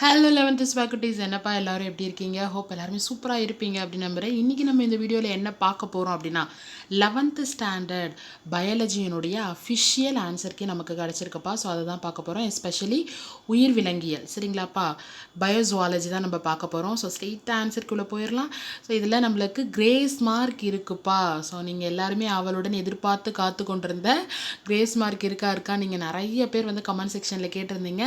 Hello eleventh ஸ்பேக்குட்டீஸ் என்னப்பா எல்லோரும் எப்படி இருக்கீங்க? ஹோப் எல்லாருமே சூப்பராக இருப்பீங்க அப்படின்னு நம்புகிறேன் இன்றைக்கி நம்ம இந்த வீடியோவில் என்ன பார்க்க போகிறோம் அப்படின்னா லெவன்த்து ஸ்டாண்டர்ட் பயாலஜியினுடைய அஃபிஷியல் ஆன்சருக்கே நமக்கு கிடச்சிருக்குப்பா. ஸோ அதை தான் பார்க்க போகிறோம் எஸ்பெஷலி உயிர் விலங்கியல். சரிங்களாப்பா? பயோசுவாலஜி தான் நம்ம பார்க்க போகிறோம் ஸோ ஸ்ட்ரெயிட் ஆன்சருக்குள்ளே போயிடலாம் ஸோ இதில் நம்மளுக்கு கிரேஸ் மார்க் இருக்குப்பா. ஸோ நீங்கள் எல்லாருமே அவளுடன் எதிர்பார்த்து காத்து கொண்டிருந்த கிரேஸ் மார்க் இருக்கா இருக்கா நீங்கள் நிறைய பேர் வந்து கமெண்ட் செக்ஷனில் கேட்டிருந்தீங்க.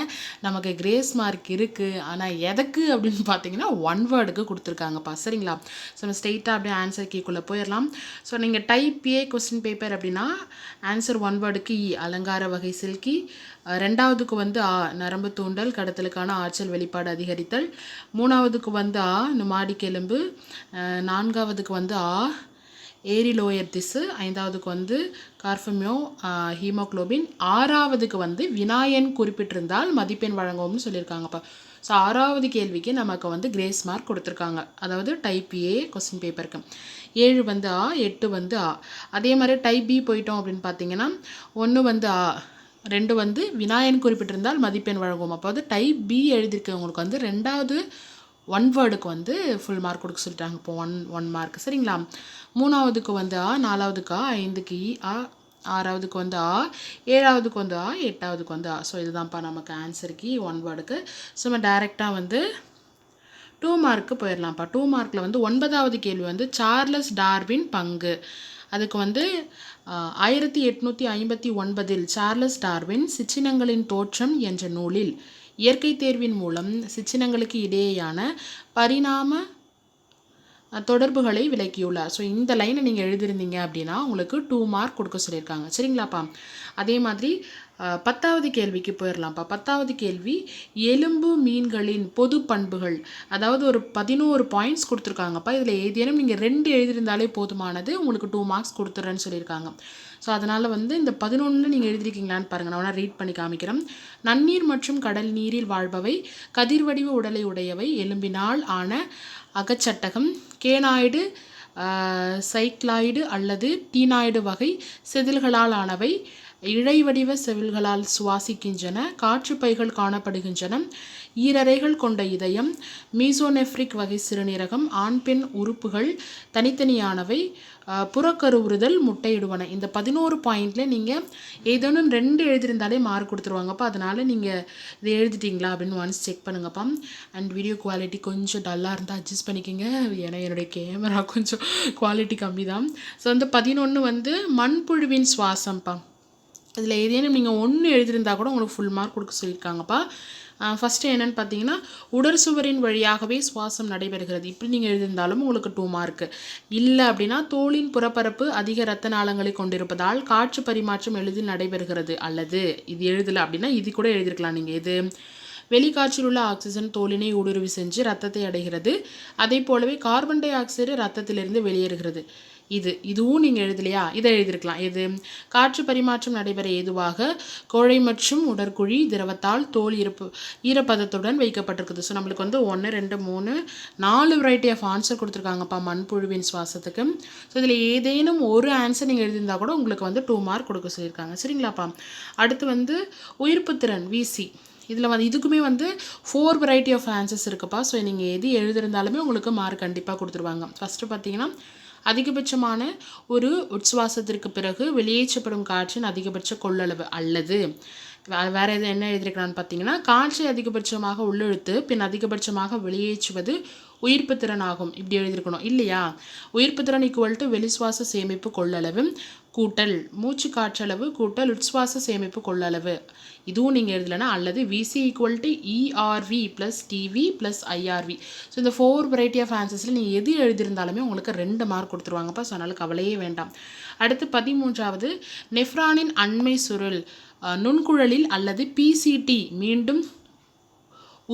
நமக்கு கிரேஸ் மார்க் இருக்குது ஆனால் எதுக்கு அப்படின்னு பார்த்தீங்கன்னா ஒன் வேர்டுக்கு கொடுத்துருக்காங்கப்பா. சரிங்களா? ஸோ நம்ம ஸ்ட்ரெயிட்டாக அப்படியே ஆன்சர் கீக்குள்ளே போயிடலாம் ஸோ நீங்கள் டைப் ஏ கொஸ்டின் பேப்பர் அப்படின்னா ஆன்சர் ஒன் வேர்டுக்கு இ அலங்கார வகை சில்கி ரெண்டாவதுக்கு வந்து ஆ நரம்பு தூண்டல் கடத்தலுக்கான ஆற்றல் வெளிப்பாடு அதிகரித்தல். மூணாவதுக்கு வந்து ஆ இந்த மாடிக்கெலும்பு நான்காவதுக்கு வந்து ஆ ஏரி லோயர் திசு. ஐந்தாவதுக்கு வந்து கார்ஃபமியோ ஹீமோக்ளோபின். ஆறாவதுக்கு வந்து வினாயன் குறிப்பிட்டிருந்தால் மதிப்பெண் வழங்குவோம்னு சொல்லியிருக்காங்கப்பா. ஸோ ஆறாவது கேள்விக்கு நமக்கு வந்து கிரேஸ் மார்க் கொடுத்துருக்காங்க. அதாவது டைப் ஏ கொஸ்டின் பேப்பருக்கு ஏழு வந்து ஆ எட்டு வந்து ஆ. அதே மாதிரி டைப் பி போயிட்டோம் அப்படின்னு பார்த்தீங்கன்னா ஒன்று வந்து ஆ ரெண்டு வந்து வினாயன் குறிப்பிட்டிருந்தால் மதிப்பெண் வழங்குவோம். அப்போ வந்து டைப் பி எழுதியிருக்கவங்களுக்கு வந்து ரெண்டாவது ஒன் வேர்டுக்கு வந்து ஃபுல் மார்க் கொடுக்க சொல்லிட்டாங்க. இப்போ ஒன் ஒன் மார்க் சரிங்களா? மூணாவதுக்கு வந்து ஆ நாலாவதுக்கு ஆ ஐந்துக்கு இ ஆ ஆறாவதுக்கு வந்து ஆ ஏழாவதுக்கு வந்து ஆ எட்டாவதுக்கு வந்து ஆ ஸோ இதுதான்ப்பா நமக்கு ஆன்சருக்கு ஒன் வேர்டுக்கு ஸோ நம்ம டைரெக்டாக வந்து டூ மார்க்கு போயிடலாம்ப்பா டூ மார்க்கில் வந்து ஒன்பதாவது கேள்வி வந்து சார்லஸ் டார்வின் பங்கு. அதுக்கு வந்து ஆயிரத்தி எட்நூற்றி ஐம்பத்தி ஒன்பதில் சார்லஸ் டார்வின் சிச்சினங்களின் தோற்றம் என்ற நூலில் இயற்கை தேர்வின் மூலம் சிச்சினங்களுக்கு இடையேயான பரிணாம தொடர்புகளை விளக்கியுள்ளார். ஸோ இந்த லைனை நீங்கள் எழுதியிருந்தீங்க அப்படின்னா உங்களுக்கு டூ மார்க் கொடுக்க சொல்லியிருக்காங்க. சரிங்களாப்பா? அதே மாதிரி பத்தாவது கேள்விக்கு போயிடலாம்ப்பா பத்தாவது கேள்வி எலும்பு மீன்களின் பொது பண்புகள். அதாவது ஒரு பதினோரு பாயிண்ட்ஸ் கொடுத்துருக்காங்கப்பா. இதில் ஏதேனும் நீங்கள் ரெண்டு எழுதியிருந்தாலே போதுமானது. உங்களுக்கு டூ மார்க்ஸ் கொடுத்துட்றேன்னு சொல்லியிருக்காங்க. ஸோ அதனால் வந்து இந்த பதினொன்று நீங்கள் எழுதிருக்கீங்களான்னு பாருங்கள் நான் ரீட் பண்ணி காமிக்கிறேன். நன்னீர் மற்றும் கடல் நீரில் வாழ்பவை கதிர்வடிவ உடலை உடையவை எலும்பினால் ஆன அகச்சட்டகம் கேனாய்டு சைக்ளாய்டு அல்லது டீனாய்டு வகை செதில்களால் ஆனவை இழைவடிவ செவில்களால் சுவாசிக்கின்றன காற்றுப்பைகள் காணப்படுகின்றன ஈரறைகள் கொண்ட இதயம் மீசோனெஃப்ரிக் வகை சிறுநீரகம் ஆண் பெண் உறுப்புகள் தனித்தனியானவை புறக்கருவுறுதல் முட்டையிடுவன. இந்த பதினோரு பாயிண்ட்ல நீங்கள் ஏதேனும் ரெண்டு எழுதியிருந்தாலே மார்க் கொடுத்துருவாங்கப்பா. அதனால் நீங்கள் இதை எழுதிட்டீங்களா அப்படின்னு ஒன்ஸ் செக் பண்ணுங்கப்பா. அண்ட் வீடியோ குவாலிட்டி கொஞ்சம் டல்லாக இருந்தால் அட்ஜஸ்ட் பண்ணிக்கோங்க. ஏன்னா என்னுடைய கேமரா கொஞ்சம் குவாலிட்டி கம்மி தான் ஸோ வந்து பதினொன்று வந்து மண்புழுவின் சுவாசம்ப்பா. இதில் ஏதேனும் நீங்கள் ஒன்று எழுதியிருந்தா கூட உங்களுக்கு ஃபுல் மார்க் கொடுக்க சொல்லியிருக்காங்கப்பா. ஃபஸ்ட்டு என்னென்னு பார்த்தீங்கன்னா உடற் சுவரின் வழியாகவே சுவாசம் நடைபெறுகிறது. இப்படி நீங்கள் எழுதியிருந்தாலும் உங்களுக்கு டூ மார்க்கு இல்லை அப்படின்னா தோலின் புறப்பரப்பு அதிக இரத்த நாளங்களை கொண்டிருப்பதால் காற்று பரிமாற்றம் எளிதில் நடைபெறுகிறது. அல்லது இது எழுதலை அப்படின்னா இது கூட எழுதியிருக்கலாம் நீங்கள். இது வெளிக்காற்றில் உள்ள ஆக்சிஜன் தோலினை ஊடுருவி செஞ்சு ரத்தத்தை அடைகிறது. அதே போலவே கார்பன் டை ஆக்சைடு ரத்தத்திலிருந்து வெளியேறுகிறது. இது இதுவும் நீங்கள் எழுதலையா? இதை எழுதியிருக்கலாம். இது காற்று பரிமாற்றம் நடைபெற ஏதுவாக கோழை மற்றும் உடற்குழி திரவத்தால் தோல் இருப்பு ஈரப்பதத்துடன் வைக்கப்பட்டிருக்குது. ஸோ நம்மளுக்கு வந்து ஒன்று ரெண்டு மூணு நாலு வெரைட்டி ஆஃப் ஆன்சர் கொடுத்துருக்காங்கப்பா மண்புழுவின் சுவாசத்துக்கு. ஸோ இதில் ஏதேனும் ஒரு ஆன்சர் நீங்கள் எழுதியிருந்தா கூட உங்களுக்கு வந்து டூ மார்க் கொடுக்க சொல்லியிருக்காங்க. சரிங்களாப்பா? அடுத்து வந்து உயிர்ப்புத்திறன் விசி இதில் வந்து இதுக்குமே வந்து ஃபோர் வெரைட்டி ஆஃப் ஆன்சர்ஸ் இருக்குப்பா. ஸோ நீங்கள் எது எழுதிருந்தாலுமே உங்களுக்கு மார்க் கண்டிப்பாக கொடுத்துருவாங்க. ஃபஸ்ட்டு பார்த்தீங்கன்னா அதிகபட்சமான ஒரு உட்சுவாசத்திற்கு பிறகு வெளியேற்றப்படும் காற்றின் அதிகபட்ச கொள்ளளவு அல்லது வேறு எது என்ன எழுதியிருக்கிறான்னு பார்த்தீங்கன்னா காற்றை அதிகபட்சமாக உள்ளிழுத்து பின் அதிகபட்சமாக வெளியேற்றுவது உயிர்ப்பு திறன் ஆகும் இப்படி எழுதியிருக்கணும். இல்லையா? உயிர்ப்பு திறன் ஈக்குவல் டு வெளிசுவாச சேமிப்பு கொள்ளளவு கூட்டல். மூச்சு காற்றளவு கூட்டல் உட்சுவாச சேமிப்பு கொள்ளளவு. இதுவும் நீங்கள் எழுதலைன்னா அல்லது VC equal to ERV plus TV plus IRV so இந்த ஃபோர் வெரைட்டி ஆஃப் ஆன்சர்ஸில் நீங்கள் எது எழுதியிருந்தாலுமே உங்களுக்கு ரெண்டு மார்க் கொடுத்துருவாங்கப்பா. ஸோ அதனால் கவலையே வேண்டாம். அடுத்து பதிமூன்றாவது நெஃப்ரானின் அண்மை சுருள் நுண்குழலில் அல்லது பிசிடி மீண்டும்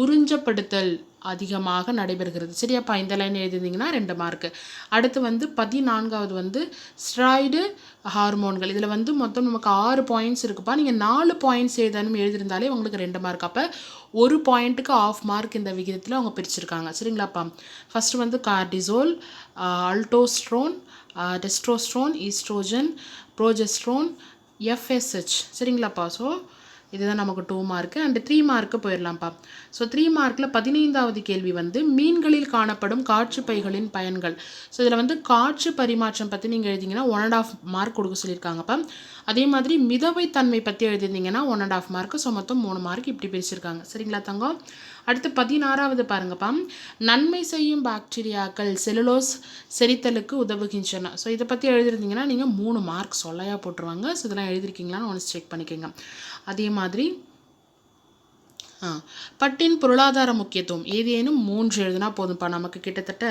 உறிஞ்சப்படுத்தல் அதிகமாக நடைபெறுகிறது. சரியாப்பா இந்த லைன் எழுதியிருந்தீங்கன்னா ரெண்டு மார்க்கு அடுத்து வந்து பதினான்காவது வந்து ஸ்ட்ராய்டு ஹார்மோன்கள் இதில் வந்து மொத்தம் நமக்கு ஆறு பாயிண்ட்ஸ் இருக்குப்பா. நீங்கள் நாலு பாயிண்ட்ஸ் எழுதணும் எழுதியிருந்தாலே உங்களுக்கு ரெண்டு மார்க் அப்போ ஒரு பாயிண்ட்டுக்கு ஆஃப் மார்க் இந்த விகிதத்தில் அவங்க பிரிச்சிருக்காங்க. சரிங்களாப்பா? ஃபஸ்ட்டு வந்து cortisol aldosterone testosterone estrogen progesterone FSH சரிங்களாப்பா? So இதுதான் நமக்கு two mark and three mark போயிடலாம்ப்பா so three மார்க்கில் பதினைந்தாவது கேள்வி வந்து மீன்களில் காணப்படும் காற்று பைகளின் பயன்கள். ஸோ இதில் வந்து காற்று பரிமாற்றம் பற்றி நீங்கள் எழுதிங்கன்னா ஒன் அண்ட் ஆஃப் மார்க் கொடுக்க சொல்லியிருக்காங்கப்பா. அதே மாதிரி மிதவை தன்மை பற்றி எழுதியிருந்தீங்கன்னா one and half mark so மொத்தம் மூணு மார்க் இப்படி பிரிச்சிருக்காங்க. சரிங்களா தங்கம்? அடுத்து பதினாறாவது பாருங்கப்பா. நன்மை செய்யும் பாக்டீரியாக்கள் செலுலோஸ் செரித்தலுக்கு உதவுகின்றன. ஸோ இதை பற்றி எழுதியிருந்தீங்கன்னா நீங்கள் மூணு மார்க் சொல்லையாக போட்டுருவாங்க. ஸோ இதெல்லாம் எழுதிருக்கீங்களான்னு ஒன்று செக் பண்ணிக்கோங்க. அதே மாதிரி பட்டின் பொருளாதார முக்கியத்துவம். ஏதேனும் மூன்று எழுதுனா போதும்ப்பா. நமக்கு கிட்டத்தட்ட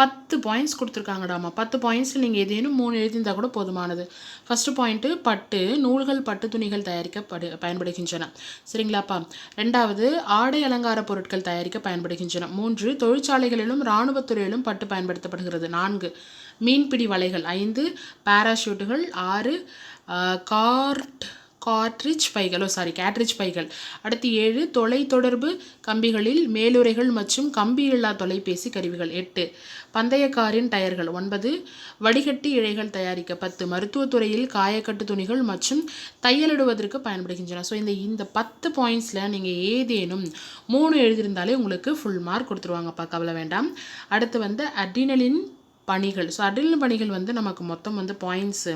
பத்து பாயிண்ட்ஸ் கொடுத்துருக்காங்கடாமா. பத்து பாயிண்ட்ஸில் நீங்கள் ஏதேனும் மூணு எழுதியிருந்தால் கூட போதுமானது. ஃபஸ்ட்டு பாயிண்ட்டு பட்டு நூல்கள் பட்டு துணிகள் தயாரிக்கப்படு பயன்படுகின்றன. சரிங்களாப்பா. ரெண்டாவது ஆடை அலங்கார பொருட்கள் தயாரிக்க பயன்படுகின்றன. மூன்று தொழிற்சாலைகளிலும் இராணுவத்துறையிலும் பட்டு பயன்படுத்தப்படுகிறது. நான்கு மீன்பிடி வலைகள். ஐந்து பாராஷூட்டுகள் ஆறு கார்ட் கார்ட்ரிட்ஜ் பைகளோ சாரி கேட்ரிட்ஜ் பைகள். அடுத்து ஏழு தொலைத்தொடர்பு கம்பிகளில் மேலுறைகள் மற்றும் கம்பியில்லா தொலைபேசி கருவிகள். எட்டு பந்தயக்காரின் டயர்கள். ஒன்பது வடிகட்டி இழைகள் தயாரிக்க. பத்து மருத்துவத்துறையில் காயக்கட்டு துணிகள் மற்றும் தையலிடுவதற்கு பயன்படுகின்றன. ஸோ இந்த இந்த பத்து பாயிண்ட்ஸில் நீங்கள் ஏதேனும் மூணு எழுதியிருந்தாலே உங்களுக்கு ஃபுல் மார்க் கொடுத்துருவாங்கப்பா கவலை வேண்டாம். அடுத்து வந்து அட்ரினலின் பணிகள். ஸோ அட்ரினலின் பணிகள் வந்து நமக்கு மொத்தம் வந்து பாயிண்ட்ஸு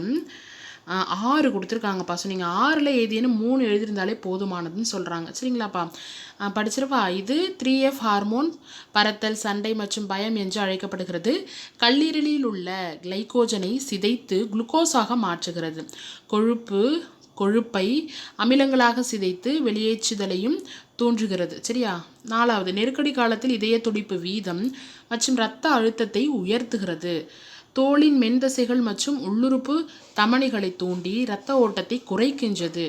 ஆறு கொடுத்துருக்காங்கப்பா ஸோ நீங்கள் ஆறில் ஏதேனும் மூணு எழுதியிருந்தாலே போதுமானதுன்னு சொல்கிறாங்க சரிங்களாப்பா? படிச்சிருப்பா. இது த்ரீ எஃப் ஹார்மோன் பறத்தல் சண்டை மற்றும் பயம் என்று அழைக்கப்படுகிறது. கல்லீரலில் உள்ள கிளைகோஜனை சிதைத்து குளுக்கோஸாக மாற்றுகிறது. கொழுப்பு கொழுப்பை அமிலங்களாக சிதைத்து வெளியேற்றுதலையும் தோன்றுகிறது சரியா? நாலாவது நெருக்கடி காலத்தில் இதய துடிப்பு வீதம் மற்றும் இரத்த அழுத்தத்தை உயர்த்துகிறது. தோலின் மென்தசைகள் மற்றும் உள்ளுறுப்பு தமனிகளை தூண்டி இரத்த ஓட்டத்தை குறைக்கின்றது.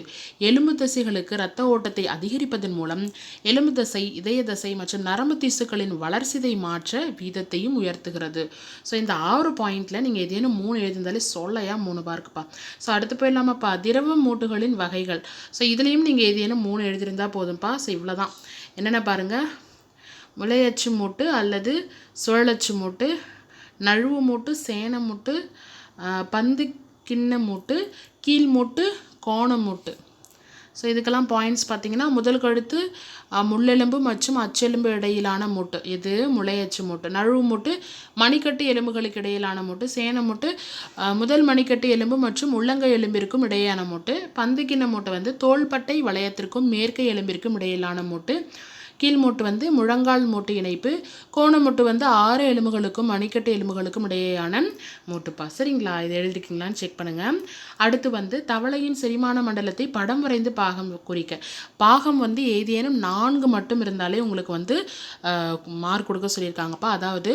எலும்பு தசைகளுக்கு இரத்த ஓட்டத்தை அதிகரிப்பதன் மூலம் எலும்பு தசை இதய தசை மற்றும் நரம்பு திசுக்களின் வளர்ச்சிதை மாற்ற வீதத்தையும் உயர்த்துகிறது. ஸோ இந்த ஆறு பாயிண்ட்டில் நீங்கள் ஏதேனும் மூணு எழுதியிருந்தாலே சொல்லையா? மூணு பார்க்குப்பா ஸோ அடுத்து போயிடலாமாப்பா. திரவ மூட்டுகளின் வகைகள். ஸோ இதுலேயும் நீங்கள் ஏதேனும் மூணு எழுதியிருந்தால் போதும்ப்பா ஸோ இவ்வளோதான் என்னென்ன பாருங்கள் முளையச்சு மூட்டு அல்லது சுழலச்சு மூட்டு நழுவு மூட்டு சேன மூட்டு பந்து கிண்ண மூட்டு கீழ் மூட்டு கோண மூட்டு. ஸோ இதுக்கெல்லாம் பாயிண்ட்ஸ் பார்த்தீங்கன்னா முதல் கழுத்து முள்ளெலும்பு மற்றும் அச்செலும்பு இடையிலான மூட்டு. இது முளையச்சு மூட்டு. நழுவு மூட்டு மணிக்கட்டு எலும்புகளுக்கு இடையிலான மூட்டு. சேன மூட்டு முதல் மணிக்கட்டு எலும்பு மற்றும் உள்ளங்கை எலும்பிற்கும் இடையேயான மூட்டு. பந்துக்கிண்ண மூட்டை வந்து தோள்பட்டை வளையத்திற்கும் மேற்கை எலும்பிற்கும் இடையிலான மூட்டு. கீழ்மூட்டு வந்து முழங்கால் மூட்டு இணைப்பு கோணமூட்டு வந்து ஆறு எலும்புகளுக்கும் மணிக்கட்டு எலும்புகளுக்கும் இடையேயான மூட்டுப்பா சரிங்களா? இது எழுதிருக்கீங்களான்னு செக் பண்ணுங்கள் அடுத்து வந்து தவளையின் செரிமான மண்டலத்தை படம் வரைந்து பாகம் குறிக்க. பாகம் வந்து ஏதேனும் நான்கு மட்டும் இருந்தாலே உங்களுக்கு வந்து மார்க் கொடுக்க சொல்லியிருக்காங்கப்பா. அதாவது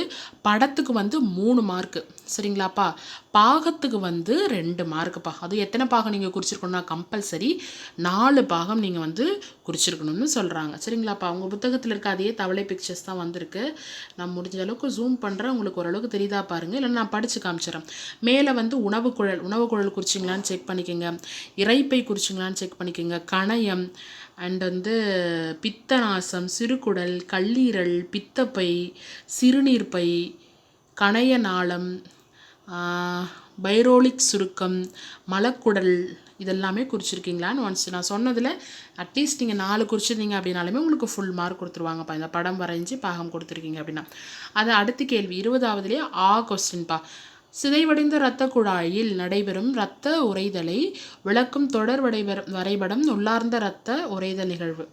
படத்துக்கு வந்து மூணு மார்க்கு சரிங்களாப்பா? பாகத்துக்கு வந்து ரெண்டு மார்க்குப்பா அது எத்தனை பாகம் நீங்கள் குறிச்சிருக்கணும்னா கம்பல்சரி நாலு பாகம் நீங்கள் வந்து குறிச்சிருக்கணும்னு சொல்கிறாங்க சரிங்களாப்பா? உங்கள் புத்தகத்தில் இருக்க அதே தவளை பிக்சர்ஸ் தான் வந்திருக்கு. நான் முடிஞ்ச அளவுக்கு ஜூம் பண்ணுறேன் உங்களுக்கு ஓரளவுக்கு தெரியுதா பாருங்கள் இல்லைன்னா நான் படித்து காமிச்சிடறேன் மேலே வந்து உணவு குழல் உணவு குழல் குறிச்சிங்களான்னு செக் பண்ணிக்கோங்க. இறைப்பை குறிச்சிங்களான்னு செக் பண்ணிக்கோங்க. கணயம் அண்ட் வந்து பித்தநாசம் சிறுகுடல் கல்லீரல் பித்தப்பை சிறுநீர்ப்பை கணைய நாளம் பைரோலிக் சுருக்கம் மலக்குடல் இதெல்லாமே குறிச்சிருக்கீங்களான்னு ஒன்ஸ் நான் சொன்னதில் அட்லீஸ்ட் நீங்கள் நாலு குறிச்சிருந்தீங்க அப்படின்னாலுமே உங்களுக்கு ஃபுல் மார்க் கொடுத்துருவாங்கப்பா. இந்த படம் வரைஞ்சி பாகம் கொடுத்துருக்கீங்க அப்படின்னா. அது அடுத்த கேள்வி இருபதாவதுலேயே ஆ கொஸ்டின்ப்பா சிதைவடைந்த இரத்த குழாயில் நடைபெறும் இரத்த உறைதலை விளக்கும் தொடர் வரைபடம் வரைபடம் உள்ளார்ந்த இரத்த உறைதல் நிகழ்வு.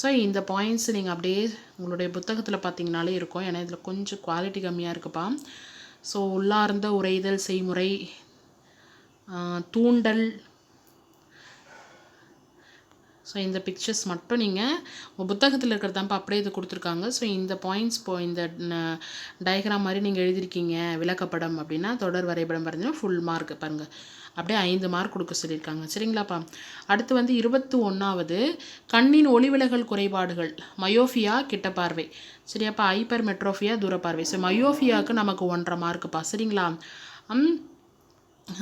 ஸோ இந்த பாயிண்ட்ஸ் நீங்கள் அப்படியே உங்களுடைய புத்தகத்தில் பார்த்தீங்கனாலே இருக்கும். ஏன்னா இதில் கொஞ்சம் குவாலிட்டி கம்மியாக இருக்குப்பா. ஸோ உள்ளார்ந்த உறைதல் செய்முறை தூண்டல் ஸோ இந்த பிக்சர்ஸ் மட்டும் நீங்கள் புத்தகத்தில் இருக்கிறதாப்பா அப்படியே இது கொடுத்துருக்காங்க. ஸோ இந்த பாயிண்ட்ஸ் போ இந்த டயக்ராம் மாதிரி நீங்கள் எழுதியிருக்கீங்க விளக்கப்படம் அப்படின்னா தொடர் வரைபடம் பார்த்தீங்கன்னா ஃபுல் மார்க் பாருங்கள் அப்படியே ஐந்து மார்க் கொடுக்க சொல்லியிருக்காங்க. சரிங்களாப்பா? அடுத்து வந்து இருபத்தி ஒன்றாவது கண்ணின் ஒளிவிலகல் குறைபாடுகள் மயோஃபியா கிட்ட பார்வை. சரியாப்பா? ஹைப்பர் மெட்ரோஃபியா தூரப்பார்வை. ஸோ மயோஃபியாவுக்கு நமக்கு ஒன்றரை மார்க்குப்பா சரிங்களா? ம்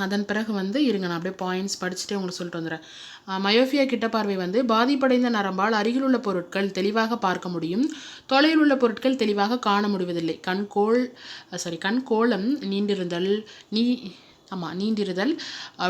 அதன் பிறகு வந்து இருங்க நான் அப்படியே பாயிண்ட்ஸ் படிச்சுட்டே உங்களுக்கு சொல்லிட்டு வந்துடுறேன். மயோஃபியா கிட்ட பார்வை வந்து பாதிப்படைந்த நரம்பால் அருகில் உள்ள பொருட்கள் தெளிவாக பார்க்க முடியும். தொலைவில் உள்ள பொருட்கள் தெளிவாக காண முடிவதில்லை. கண் கோள் சாரி கண்கோளம் நீண்டிருந்தல் நீ ஆமாம் நீண்டிருதல்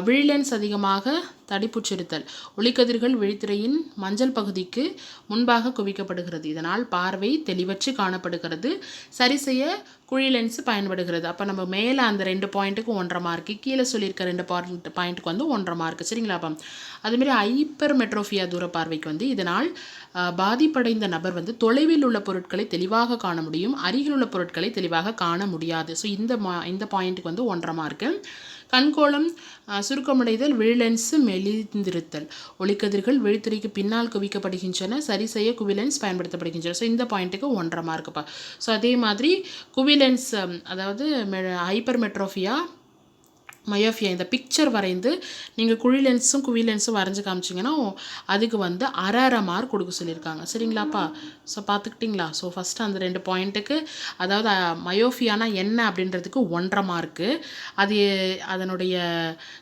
விழிலென்ஸ் அதிகமாக தடிப்புச்சிறுத்தல். ஒளிக்கதிர்கள் விழித்திரையின் மஞ்சள் பகுதிக்கு முன்பாக குவிக்கப்படுகிறது. இதனால் பார்வை தெளிவற்று காணப்படுகிறது. சரி செய்ய குழி லென்ஸ் பயன்படுகிறது. அப்போ நம்ம மேலே அந்த ரெண்டு பாயிண்ட்டுக்கு ஒன்றரை மார்க்கு கீழே சொல்லியிருக்க ரெண்டு பாயிண்ட் பாயிண்ட்டுக்கு வந்து ஒன்றரை மார்க்கு சரிங்களா அப்போ? அதுமாரி ஹைப்பர் மெட்ரோஃபியா தூர பார்வைக்கு வந்து இதனால் பாதிப்படைந்த நபர் வந்து தொலைவில் உள்ள பொருட்களை தெளிவாக காண முடியும். அருகில் உள்ள பொருட்களை தெளிவாக காண முடியாது. ஸோ இந்த மா இந்த பாயிண்ட்டுக்கு வந்து ஒன்றரை மார்க்கு கண்கோளம் சுருக்கமடைதல் விழிலென்ஸு மெலிந்திருத்தல். ஒளிக்கதிர்கள் விழித்திரைக்கு பின்னால் குவிக்கப்படுகின்றன சரி செய்ய குவிலென்ஸ் பயன்படுத்தப்படுகின்றன. ஸோ இந்த பாயிண்ட்டுக்கு ஒன்றரை மார்க்குப்பா ஸோ அதே மாதிரி குவிலென்ஸ் அதாவது ஹைப்பர் மெட்ரோஃபியா மயோஃபியா இந்த பிக்சர் வரைந்து நீங்கள் குழி லென்ஸும் குவி லென்ஸும் வரைஞ்சி காமிச்சிங்கன்னா அதுக்கு வந்து அரை அரை மார்க் கொடுக்க சொல்லியிருக்காங்க. சரிங்களாப்பா? ஸோ பார்த்துக்கிட்டிங்களா? ஸோ ஃபஸ்ட்டு அந்த ரெண்டு பாயிண்ட்டுக்கு அதாவது மயோஃபியானா என்ன அப்படின்றதுக்கு ஒன்றரை மார்க்கு அது அதனுடைய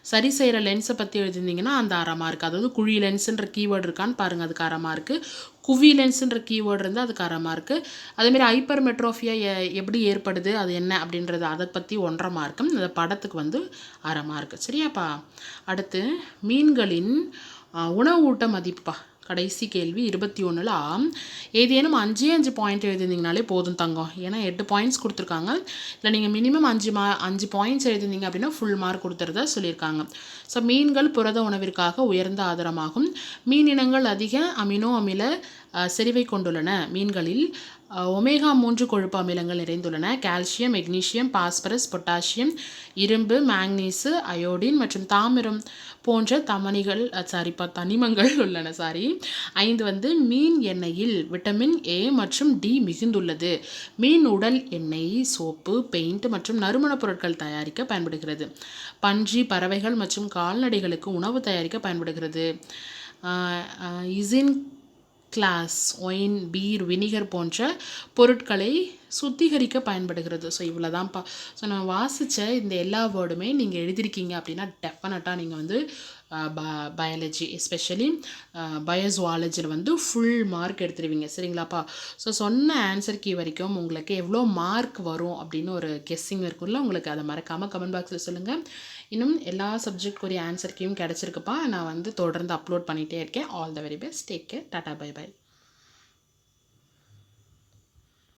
சரி செய்கிற லென்ஸை பற்றி எழுதியிருந்தீங்கன்னா அந்த அரை மார்க் அதாவது குழி லென்ஸுன்ற கீவேர்டு இருக்கான்னு பாருங்கள் அதுக்கு அரை மார்க்கு குவி லென்ஸுன்ற கீவேர்டு இருந்து அதுக்கு அரை மார்க்கு அதேமாரி ஹைப்பர் மெட்ரோஃபியா எப்படி ஏற்படுது அது என்ன அப்படின்றது அதை பற்றி ஒன்றரை மார்க்கும் இந்த படத்துக்கு வந்து அரை மார்க்கு சரியாப்பா? அடுத்து மீன்களின் உணவு ஊட்ட மதிப்புப்பா. கடைசி கேள்வி இருபத்தி ஒன்றில் ஏதேனும் அஞ்சே அஞ்சு பாயிண்ட் எழுதிருந்தீங்கனாலே போதும் தங்கம். ஏன்னா எட்டு பாயிண்ட்ஸ் கொடுத்துருக்காங்க. இல்லை நீங்கள் மினிமம் அஞ்சு மா அஞ்சு பாயிண்ட்ஸ் எழுதிருந்தீங்க அப்படின்னா ஃபுல் மார்க் கொடுத்துறதா சொல்லியிருக்காங்க. ஸோ மீன்கள் புரத உணவிற்காக உயர்ந்த ஆதாரமாகும். மீன் இனங்கள் அதிக அமினோ அமில செறிவை கொண்டுள்ளன. மீன்களில் ஒமேகா மூன்று கொழுப்பு அமிலங்கள் நிறைந்துள்ளன. கால்சியம் மெக்னீசியம் பாஸ்பரஸ் பொட்டாசியம் இரும்பு மேங்னீஸு அயோடின் மற்றும் தாமிரம். போன்ற தமனிகள் சாரிப்பா தனிமங்கள் உள்ளன சாரி ஐந்து வந்து மீன் எண்ணெயில் விட்டமின் ஏ மற்றும் டி மிகுந்துள்ளது. மீன் உடல் எண்ணெய் சோப்பு பெயிண்ட் மற்றும் நறுமணப் பொருட்கள் தயாரிக்க பயன்படுகிறது. பன்றி பறவைகள் மற்றும் கால்நடைகளுக்கு உணவு தயாரிக்க பயன்படுகிறது. Isinglass wine beer vinegar போன்ற பொருட்களை சுத்திகரிக்க பயன்படுகிறது. ஸோ இவ்வளோ தான்ப்பா ஸோ நான் வாசித்த இந்த எல்லா வேர்டுமே நீங்கள் எழுதியிருக்கீங்க அப்படின்னா டெஃபினட்டாக நீங்கள் வந்து ப பயாலஜி எஸ்பெஷலி பயோசுவாலஜியில் வந்து ஃபுல் மார்க் எடுத்துருவீங்க. சரிங்களாப்பா ஸோ சொன்ன ஆன்சர் கீ வரைக்கும் உங்களுக்கு எவ்வளோ மார்க் வரும் அப்படின்னு ஒரு கெஸ்ஸிங் இருக்கும்ல உங்களுக்கு அதை மறக்காமல் கமெண்ட் பாக்ஸில் சொல்லுங்கள் இன்னும் எல்லா சப்ஜெக்ட்க்குரிய ஆன்சர் கீயும் கிடச்சிருக்குப்பா நான் வந்து தொடர்ந்து அப்லோட் பண்ணிகிட்டே இருக்கேன். All the very best take care tata bye bye